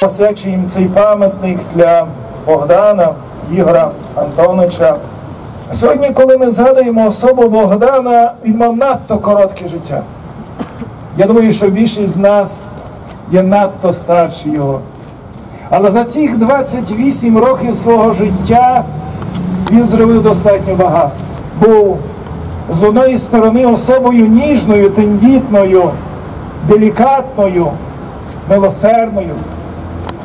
посвячуємо цей пам'ятник для Богдана, Ігора Антонича. Сьогодні, коли ми згадуємо особу Богдана, він мав надто коротке життя. Я думаю, що більшість з нас є надто старші його. Але за цих 28 років свого життя він зробив достатньо багато. Був з одної сторони особою ніжною, тендітною, делікатною, милосердною,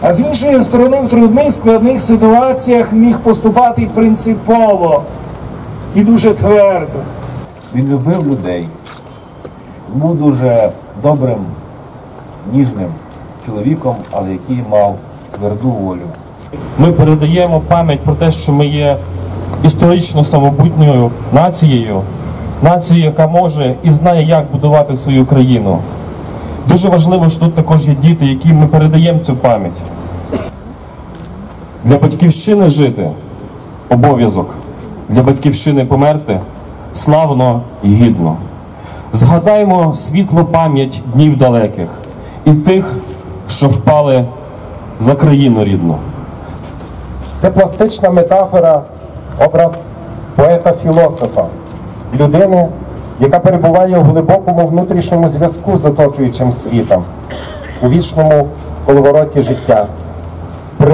а з іншої сторони, в трудних складних ситуаціях міг поступати принципово і дуже твердо. Він любив людей, був дуже добрим, ніжним чоловіком, але який мав тверду волю. Ми передаємо пам'ять про те, що ми є історично самобутньою нацією, нацією, яка може і знає, як будувати свою країну. Дуже важливо, що тут також є діти, яким ми передаємо цю пам'ять. Для батьківщини жити обов'язок, для батьківщини померти славно і гідно. Згадаймо світлу пам'ять днів далеких і тих, що впали за країну рідну. Це пластична метафора, образ поета-філософа, людини, яка перебуває у глибокому внутрішньому зв'язку з оточуючим світом, у вічному коловороті життя,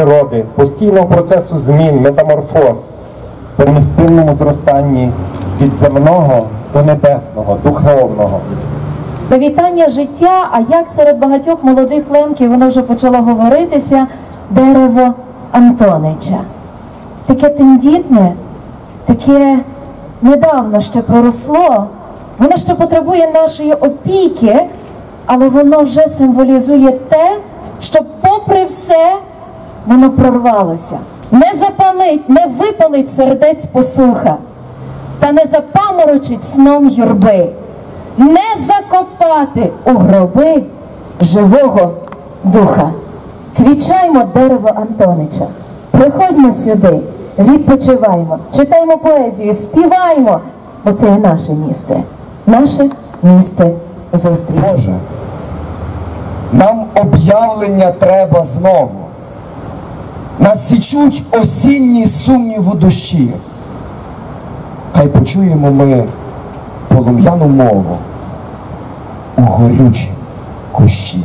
природи, постійного процесу змін, метаморфоз, при невпинному зростанні від земного до небесного, духовного. Привітання життя, а як серед багатьох молодих лемків воно вже почало говоритися дерево Антонича. Таке тендітне, таке недавно ще проросло, воно ще потребує нашої опіки, але воно вже символізує те, що, попри все, воно прорвалося. Не запалить, не випалить сердець посуха, та не запаморочить сном юрби не закопати у гроби живого духа. Квічаймо дерево Антонича. Приходьмо сюди, відпочиваймо, читаймо поезію, співаймо, бо це є наше місце, наше місце зустрічі. Боже, нам об'явлення треба знову. Нас січуть осінні сумніву душі. Хай почуємо ми полум'яну мову у горючі кущі.